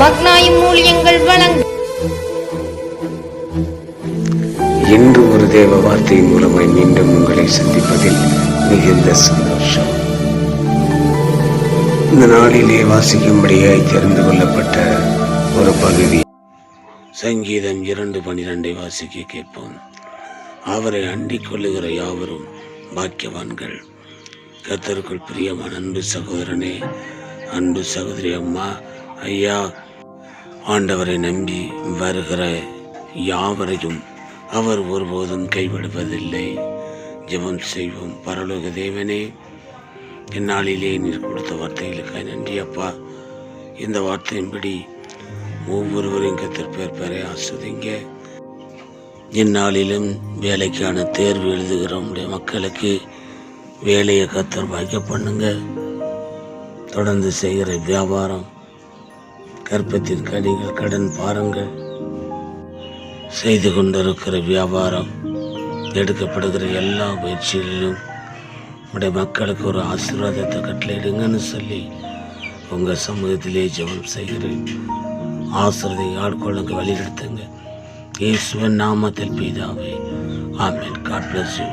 வழங்கும் இன்று ஒரு தேவ வார்த்தை மூலமாய் மீண்டும் உங்களை சந்திப்பதில் மிகுந்த சந்தோஷம். இந்த நாளிலே வாசிக்கும்படியாய் தெரிந்து கொள்ளப்பட்ட ஒரு பகுதி. சங்கீதம் இரண்டு பனிரெண்டை வாசிக்க கேட்போம். அவரை அண்டிக் கொள்ளுகிற யாவரும் பாக்கியவான்கள். கத்தருக்குள் பிரியமான அன்பு சகோதரனே அன்பு சகோதரி அம்மா ஐயா ஆண்டவரை நம்பி வருகிற யாவரையும் அவர் ஒருபோதும் கைவிடுவதில்லை. ஜெபம் செய்வோம். பரலோக தேவனே இந்நாளிலே நீர் கொடுத்த வார்த்தைகளுக்காக நன்றி அப்பா. இந்த வார்த்தையின்படி ஒவ்வொருவரையும் கத்தர் பெற ஆஸ்வதிங்க இந்நாளிலும் வேலைக்கான தேர்வு எழுதுகிற மக்களுக்கு வேலையை கத்தர் வாய்க்க பண்ணுங்க. தொடர்ந்து செய்கிற வியாபாரம் கற்பத்திற்கு அடிகள் கடன் பாருங்கள். செய்து கொண்டிருக்கிற வியாபாரம் எடுக்கப்படுகிற எல்லா முயற்சிகளிலும் உடைய மக்களுக்கு ஒரு ஆசீர்வாதத்தை கட்டளையிடுங்கன்னு சொல்லி உங்கள் சமூகத்திலே ஜெபம் செய்கிறேன். ஆசிரதை ஆட்கொள்ளுங்க வழிநடத்துங்க. இயேசுவன் நாமத்தில் பிதாவே ஆமென். காட் பிளஸ் யூ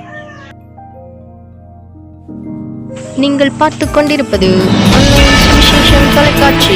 நீங்கள் பார்த்து கொண்டிருப்பது தொலைக்காட்சி.